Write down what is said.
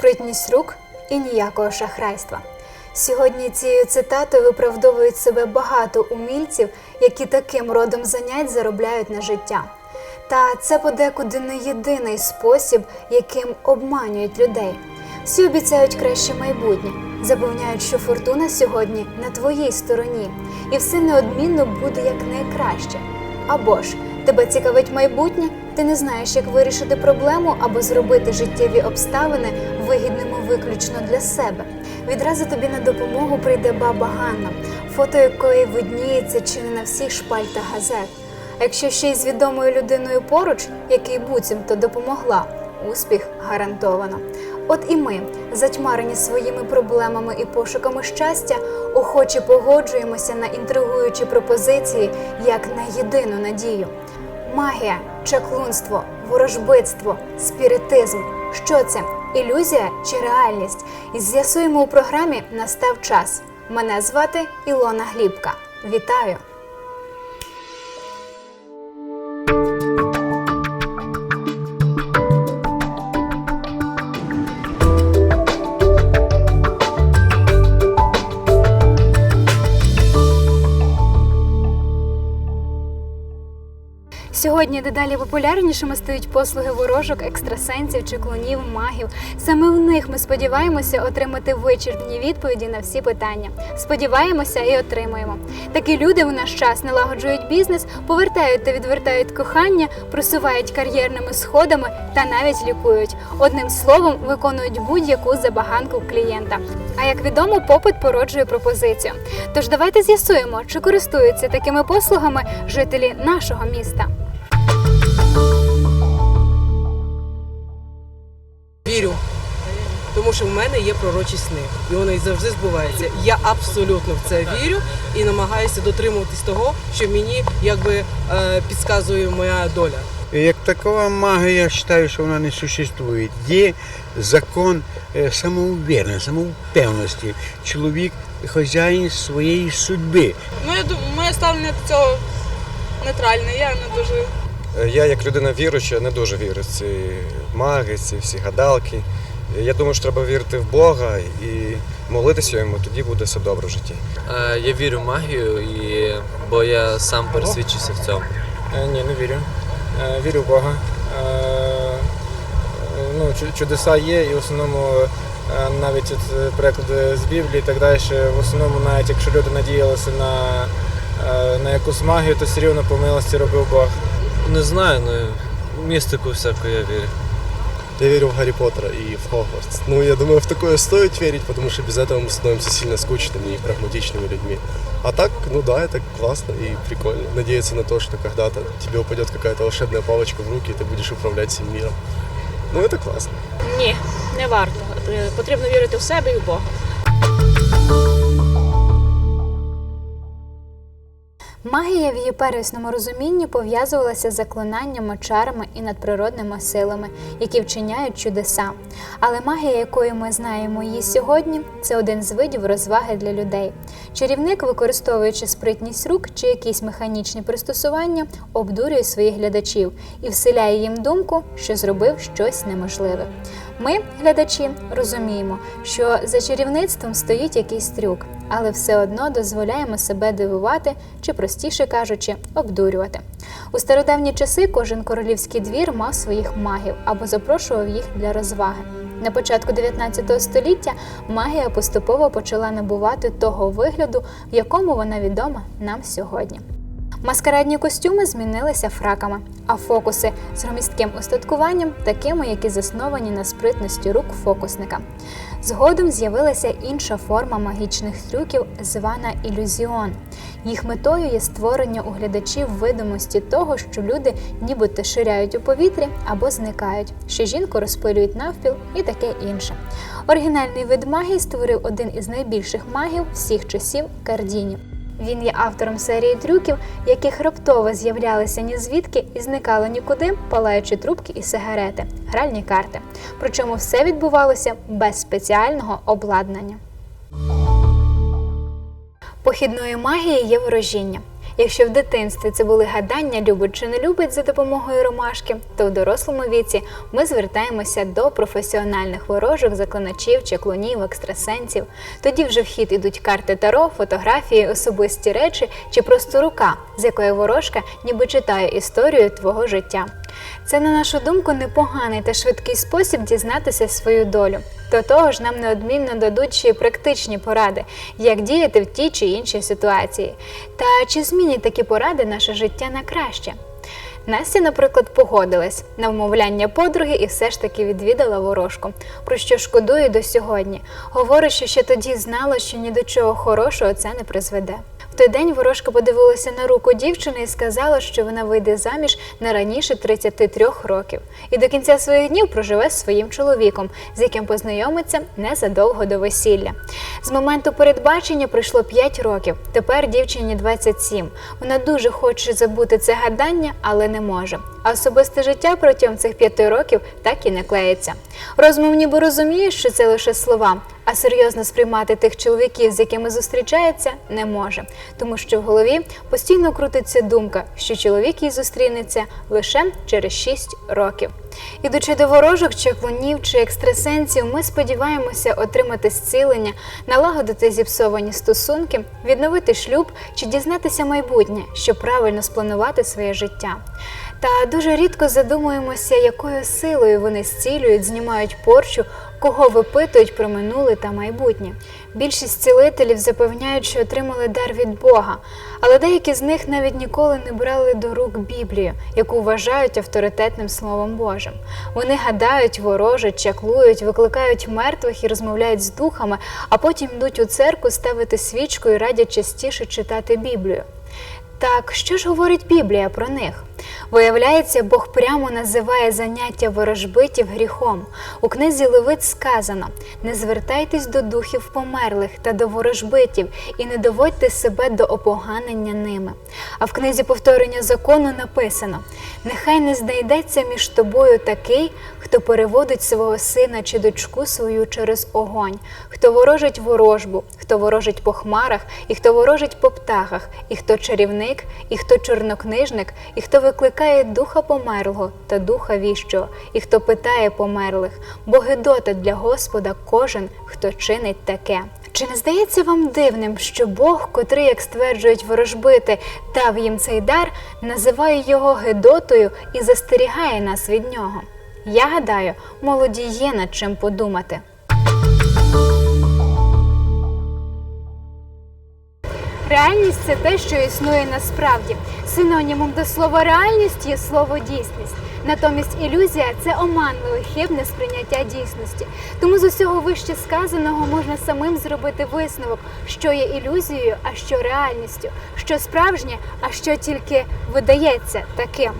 спритність рук і ніякого шахрайства. Сьогодні цією цитатою виправдовують себе багато умільців, які таким родом занять заробляють на життя. Та це подекуди не єдиний спосіб, яким обманюють людей. Всі обіцяють краще майбутнє, запевняють, що фортуна сьогодні на твоїй стороні, і все неодмінно буде як найкраще. Або ж тебе цікавить майбутнє, ти не знаєш, як вирішити проблему або зробити життєві обставини вигідними виключно для себе. Відразу тобі на допомогу прийде баба Ганна, фото якої видніється чи не на всіх шпальтах газет. А якщо ще й з відомою людиною поруч, який буцімто допомогла, успіх гарантовано. От і ми, затьмарені своїми проблемами і пошуками щастя, охоче погоджуємося на інтригуючі пропозиції як на єдину надію. Магія, чаклунство, ворожбитство, спіритизм. Що це? Ілюзія чи реальність? І з'ясуємо у програмі Настав час. Мене звати Ілона Глібка. Вітаю! Дедалі популярнішими стають послуги ворожок, екстрасенсів, чеклунів, магів. Саме в них ми сподіваємося отримати вичерпні відповіді на всі питання. Сподіваємося і отримуємо. Такі люди в наш час налагоджують бізнес, повертають та відвертають кохання, просувають кар'єрними сходами та навіть лікують. Одним словом, виконують будь-яку забаганку клієнта. А як відомо, попит породжує пропозицію. Тож давайте з'ясуємо, чи користуються такими послугами жителі нашого міста. Вірю. Тому що в мене є пророчі сни, і воно і завжди збувається. Я абсолютно в це вірю і намагаюся дотримуватись того, що мені якби е, підказує моя доля. Як такова магія, я вважаю, що вона не существує. Є закон е, самоувернення, самовпевності. Чоловік хазяїн своєї судьби. Ну, я думаю, моє ставлення до цього нейтральне. Я не дуже Я, як людина віруюча, не дуже вірю в ці маги, ці всі гадалки. Я думаю, що треба вірити в Бога і молитися йому, тоді буде все добре в житті. Е, Я вірю в магію, і... бо я сам пересвідчився в цьому. Е, Ні, не вірю. Е, Вірю в Бога. Е, Ну, чудеса є, і в основному е, навіть от е, приклади з Біблії і так далі. В основному, навіть якщо люди надіялися на, е, на якусь магію, то все рівно по милості робив Бог. Не знаю, ну містику всяку я вірю. Я верю в Гарри Поттера и в Хогвартс. Ну, я думаю, в такое стоит верить, потому что без этого мы становимся сильно скучными и прагматичными людьми. А так, ну да, это классно и прикольно. Надеяться на то, что когда-то тебе упадет какая-то волшебная палочка в руки, и ты будешь управлять всем миром. Ну, это классно. Ні, не варто. Е, Потрібно вірити в себе і в Бога. Магія в її первісному розумінні пов'язувалася з заклинаннями, чарами і надприродними силами, які вчиняють чудеса. Але магія, якою ми знаємо її сьогодні, це один з видів розваги для людей. Чарівник, використовуючи спритність рук чи якісь механічні пристосування, обдурює своїх глядачів і вселяє їм думку, що зробив щось неможливе. Ми, глядачі, розуміємо, що за чарівництвом стоїть якийсь трюк, але все одно дозволяємо себе дивувати чи, простіше кажучи, обдурювати. У стародавні часи кожен королівський двір мав своїх магів або запрошував їх для розваги. На початку 19 століття магія поступово почала набувати того вигляду, в якому вона відома нам сьогодні. Маскарадні костюми змінилися фраками, а фокуси з громістким устаткуванням такими, які засновані на спритності рук фокусника. Згодом з'явилася інша форма магічних трюків, звана ілюзіон. Їх метою є створення у глядачів видимості того, що люди нібито ширяють у повітрі або зникають, що жінку розпилюють навпіл і таке інше. Оригінальний вид магії створив один із найбільших магів всіх часів Кардіні. Він є автором серії трюків, яких раптово з'являлися ні звідки і зникали нікуди, палаючи трубки і сигарети, гральні карти. Причому все відбувалося без спеціального обладнання. Похідною магією є ворожіння. Якщо в дитинстві це були гадання, любить чи не любить за допомогою ромашки, то в дорослому віці ми звертаємося до професіональних ворожих заклиначів, чаклунів, екстрасенсів. Тоді вже в хід ідуть карти таро, фотографії, особисті речі чи просто рука, з якої ворожка ніби читає історію твого життя. Це, на нашу думку, непоганий та швидкий спосіб дізнатися свою долю. До того ж, нам неодмінно дадуть ще й практичні поради, як діяти в тій чи іншій ситуації. Та чи змінять такі поради наше життя на краще? Настя, наприклад, погодилась на вмовляння подруги і все ж таки відвідала ворожку, про що шкодує до сьогодні. Говорить, що ще тоді знала, що ні до чого хорошого це не призведе. В той день ворожка подивилася на руку дівчини і сказала, що вона вийде заміж не раніше 33 років і до кінця своїх днів проживе з своїм чоловіком, з яким познайомиться незадовго до весілля. З моменту передбачення пройшло 5 років. Тепер дівчині 27. Вона дуже хоче забути це гадання, але не може. А особисте життя протягом цих п'яти років так і не клеїться. Розмов ніби розуміє, що це лише слова, а серйозно сприймати тих чоловіків, з якими зустрічається, не може, тому що в голові постійно крутиться думка, що чоловік їй зустрінеться лише через 6 років. Ідучи до ворожок, чаклунів чи екстрасенсів, ми сподіваємося отримати зцілення, налагодити зіпсовані стосунки, відновити шлюб чи дізнатися майбутнє, щоб правильно спланувати своє життя. Та дуже рідко задумуємося, якою силою вони зцілюють, знімають порчу, кого випитують про минуле та майбутнє. Більшість цілителів запевняють, що отримали дар від Бога, але деякі з них навіть ніколи не брали до рук Біблію, яку вважають авторитетним Словом Божим. Вони гадають, ворожать, чаклують, викликають мертвих і розмовляють з духами, а потім йдуть у церкву ставити свічку і радять частіше читати Біблію. Так, що ж говорить Біблія про них? Виявляється, Бог прямо називає заняття ворожбитів гріхом. У книзі Левит сказано: не звертайтесь до духів померлих та до ворожбитів і не доводьте себе до опоганення ними. А в книзі повторення закону написано: нехай не знайдеться між тобою такий, хто переводить свого сина чи дочку свою через огонь, хто ворожить ворожбу, хто ворожить по хмарах, і хто ворожить по птахах, і хто чарівник, і хто чорнокнижник, і хто викликає духа померлого та духа віщого, і хто питає померлих, бо гидота для Господа кожен, хто чинить таке. Чи не здається вам дивним, що Бог, котрий, як стверджують ворожбити, дав їм цей дар, називає його гидотою і застерігає нас від нього? Я гадаю, молоді є над чим подумати. Реальність це те, що існує насправді. Синонімом до слова реальність є слово дійсність. Натомість ілюзія це оманливе, хибне сприйняття дійсності. Тому з усього вище сказаного можна самим зробити висновок, що є ілюзією, а що реальністю, що справжнє, а що тільки видається таким.